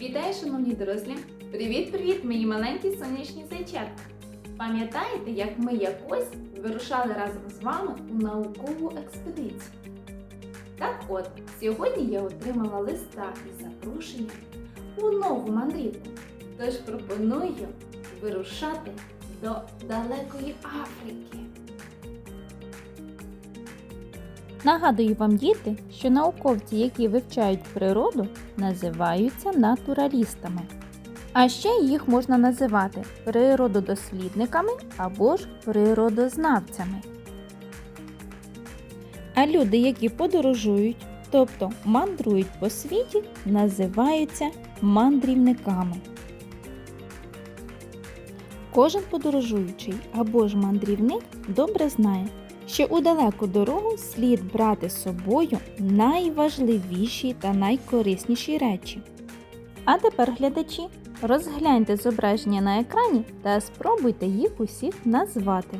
Вітаю, шановні дорослі! Привіт-привіт, мої маленькі сонячні зайчатка! Пам'ятаєте, як ми якось вирушали разом з вами у наукову експедицію? Так от, сьогодні я отримала листа із запрошенням у нову мандрівку. Тож пропоную вирушати до далекої Африки. Нагадую вам, діти, що науковці, які вивчають природу, називаються натуралістами. А ще їх можна називати природодослідниками або ж природознавцями. А люди, які подорожують, тобто мандрують по світі, називаються мандрівниками. Кожен подорожуючий або ж мандрівник добре знає, що у далеку дорогу слід брати з собою найважливіші та найкорисніші речі. А тепер, глядачі, розгляньте зображення на екрані та спробуйте їх усіх назвати.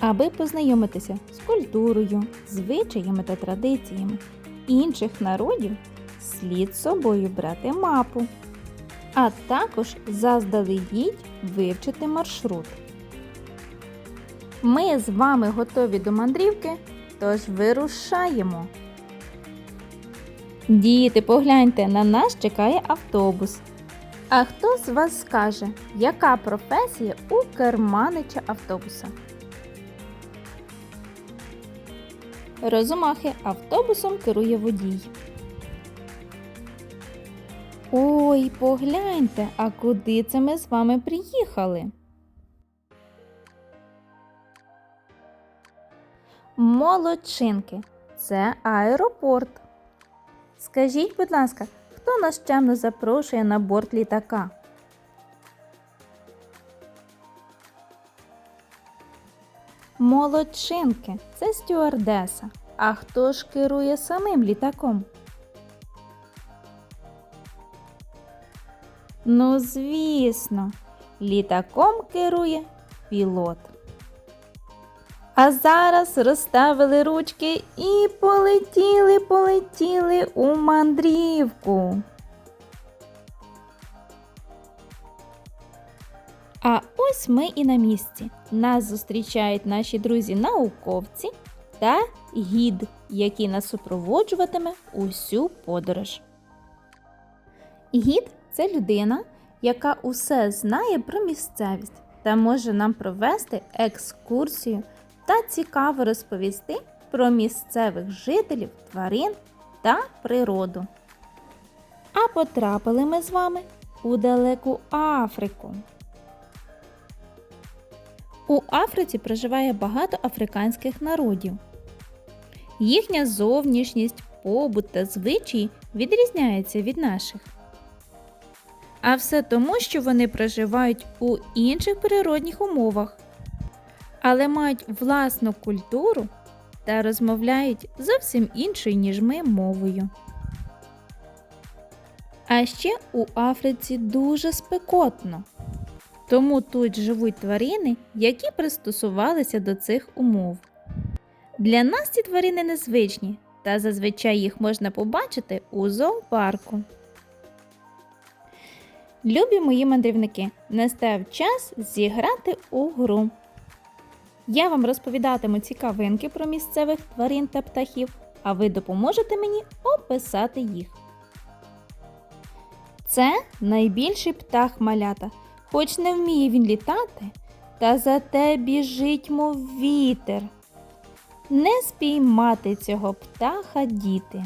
Аби познайомитися з культурою, звичаями та традиціями інших народів, слід собою брати мапу, а також заздалегідь вивчити маршрут. Ми з вами готові до мандрівки, тож вирушаємо. Діти, погляньте, на нас чекає автобус. А хто з вас скаже, яка професія у керманича автобуса? Розумахи автобусом керує водій. Ой, погляньте, а куди це ми з вами приїхали? Молодчинки. Це аеропорт. Скажіть, будь ласка, хто нас чемно запрошує на борт літака? Молодчинки, це стюардеса. А хто ж керує самим літаком? Ну, звісно, літаком керує пілот. А зараз розставили ручки і полетіли, полетіли у мандрівку. А ось ми і на місці. Нас зустрічають наші друзі-науковці та гід, який нас супроводжуватиме усю подорож. Гід це людина, яка усе знає про місцевість та може нам провести екскурсію та цікаво розповісти про місцевих жителів, тварин та природу. А потрапили ми з вами у далеку Африку. У Африці проживає багато африканських народів. Їхня зовнішність, побут та звичаї відрізняються від наших. А все тому, що вони проживають у інших природних умовах, але мають власну культуру та розмовляють зовсім іншою, ніж ми мовою. А ще у Африці дуже спекотно. Тому тут живуть тварини, які пристосувалися до цих умов. Для нас ці тварини незвичні, та зазвичай їх можна побачити у зоопарку. Любі мої мандрівники, настав час зіграти у гру. Я вам розповідатиму цікавинки про місцевих тварин та птахів, а ви допоможете мені описати їх. Це найбільший птах малята. Хоч не вміє він літати, та зате біжить, мов вітер. Не спіймати цього птаха діти.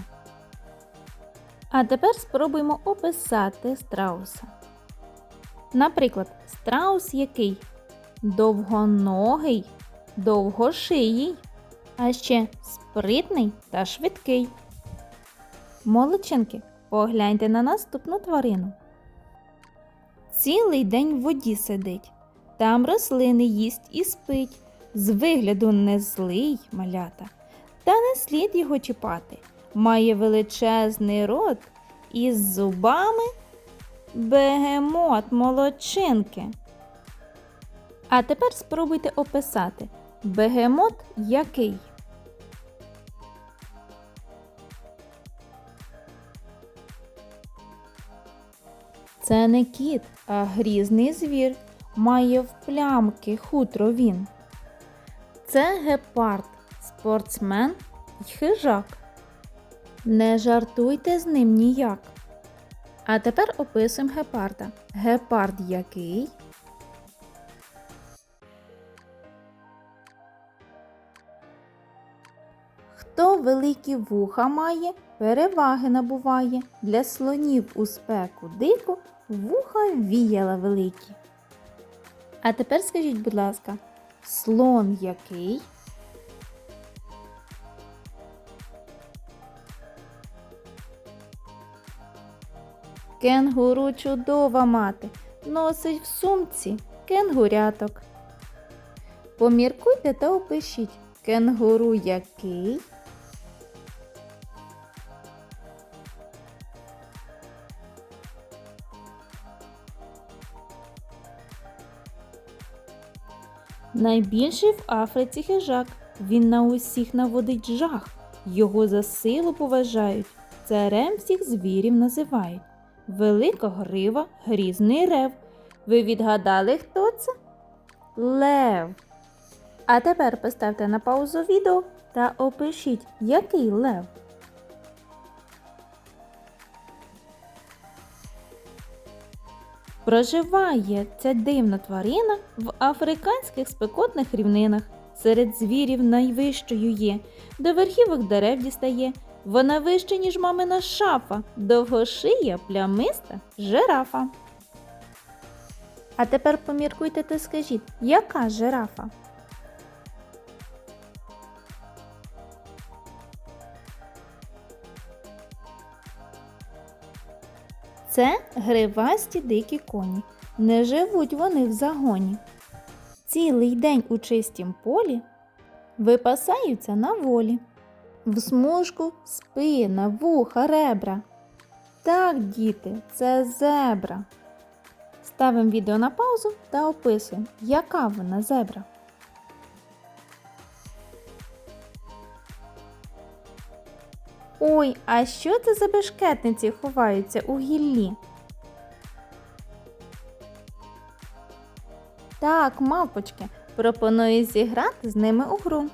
А тепер спробуємо описати страуса. Наприклад, страус який довгоногий, довгошиїй, а ще спритний та швидкий. Молодчинки, погляньте на наступну тварину. Цілий день в воді сидить, там рослини їсть і спить. З вигляду не злий малята, та не слід його чіпати. Має величезний рот із зубами Бегемот молодчинки. А тепер спробуйте описати бегемот який. Це не кіт, а грізний звір. Має в плямки хутро він. Це гепард, спортсмен й хижак. Не жартуйте з ним ніяк. А тепер описуємо гепарда. Гепард який? Хто великі вуха має, переваги набуває. Для слонів у спеку дику вуха віяла великі. А тепер скажіть, будь ласка, слон який? Кенгуру чудова мати, носить в сумці кенгуряток. Поміркуйте та опишіть кенгуру який. Найбільший в Африці хижак. Він на усіх наводить жах. Його за силу поважають. Царем всіх звірів називають. Велика грива, грізний рев. Ви відгадали, хто це? Лев. А тепер поставте на паузу відео та опишіть, який лев. Проживає ця дивна тварина в африканських спекотних рівнинах. Серед звірів найвищою є, до верхівок дерев дістає. Вона вища, ніж мамина шафа, довгошия, плямиста, жирафа. А тепер поміркуйте та скажіть, яка жирафа? Це гривасті дикі коні. Не живуть вони в загоні. Цілий день у чистім полі випасаються на волі. В смужку спина, вуха, ребра. Так, діти, це зебра. Ставимо відео на паузу та описуємо, яка вона зебра. Ой, а що це за бешкетниці ховаються у гіллі? Так, мавпочки, пропоную зіграти з ними у гру.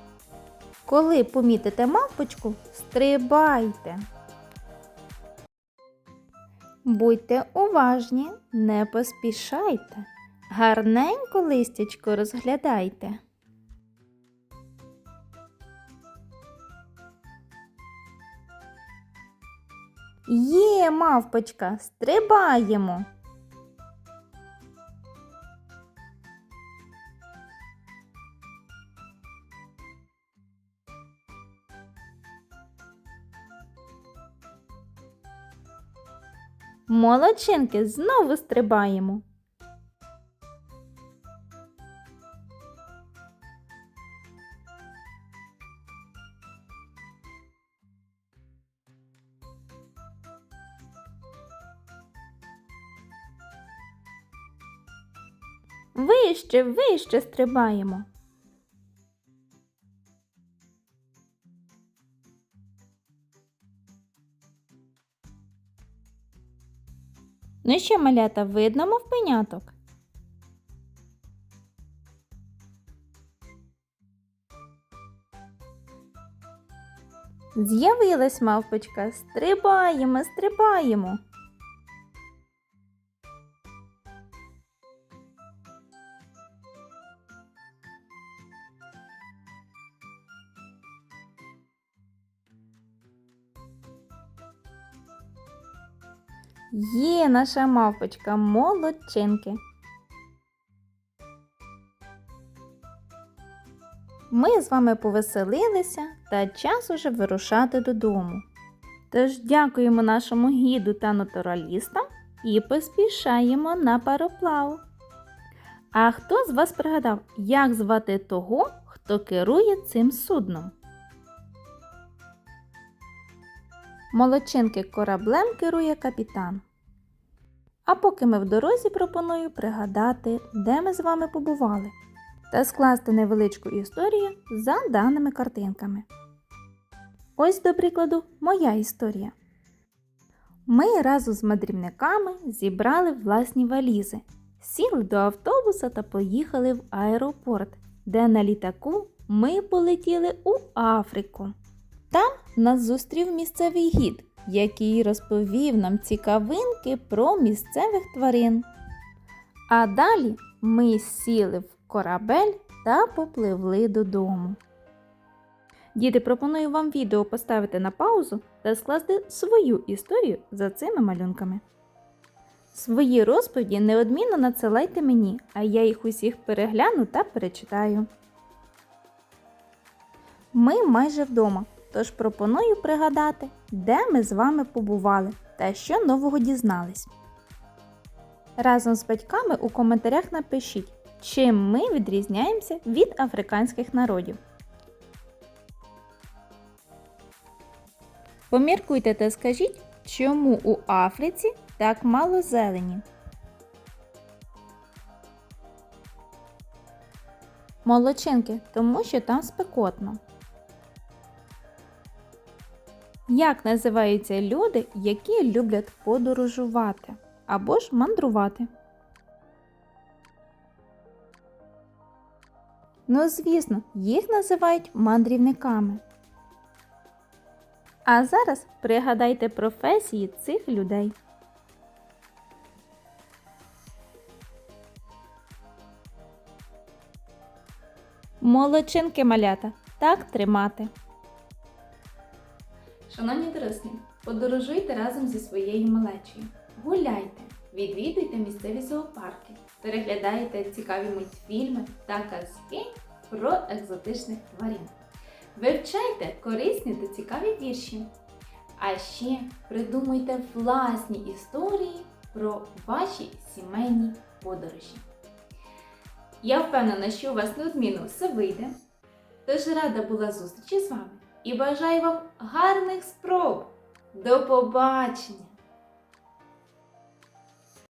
Коли помітите мавпочку, стрибайте. Будьте уважні, не поспішайте. Гарненько листячко розглядайте. Є, мавпочка, стрибаємо. Молодчинки, знову стрибаємо. Вище, вище стрибаємо. Ну що, малята, видно мовпеняток? З'явилась мавпочка. Стрибаємо, стрибаємо. Є наша мавпочка, молодчинки. Ми з вами повеселилися та час уже вирушати додому. Тож дякуємо нашому гіду та натуралістам і поспішаємо на пароплав. А хто з вас пригадав, як звати того, хто керує цим судном? Молодчинки кораблем керує капітан. А поки ми в дорозі пропоную пригадати, де ми з вами побували, та скласти невеличку історію за даними картинками. Ось, до прикладу, моя історія. Ми разом з мандрівниками зібрали власні валізи, сіли до автобуса та поїхали в аеропорт, де на літаку ми полетіли у Африку. Там нас зустрів місцевий гід, який розповів нам цікавинки про місцевих тварин. А далі ми сіли в корабель та попливли додому. Діти, пропоную вам відео поставити на паузу та скласти свою історію за цими малюнками. Свої розповіді неодмінно надсилайте мені, а я їх усіх перегляну та перечитаю. Ми майже вдома, тож пропоную пригадати, де ми з вами побували та що нового дізнались. Разом з батьками у коментарях напишіть, чим ми відрізняємося від африканських народів. Поміркуйте та скажіть, чому у Африці так мало зелені. Молодчинки, тому що там спекотно. Як називаються люди, які люблять подорожувати або ж мандрувати? Ну, звісно, їх називають мандрівниками. А зараз пригадайте професії цих людей. Молодчинки малята, так тримати. Шановні дорослі, подорожуйте разом зі своєю малечею. Гуляйте, відвідуйте місцеві зоопарки, переглядайте цікаві мультфільми та казки про екзотичних тварин. Вивчайте корисні та цікаві вірші. А ще придумуйте власні історії про ваші сімейні подорожі. Я впевнена, що у вас неодмінно все вийде. Тож рада була зустрічі з вами і бажаю вам гарних спроб. До побачення!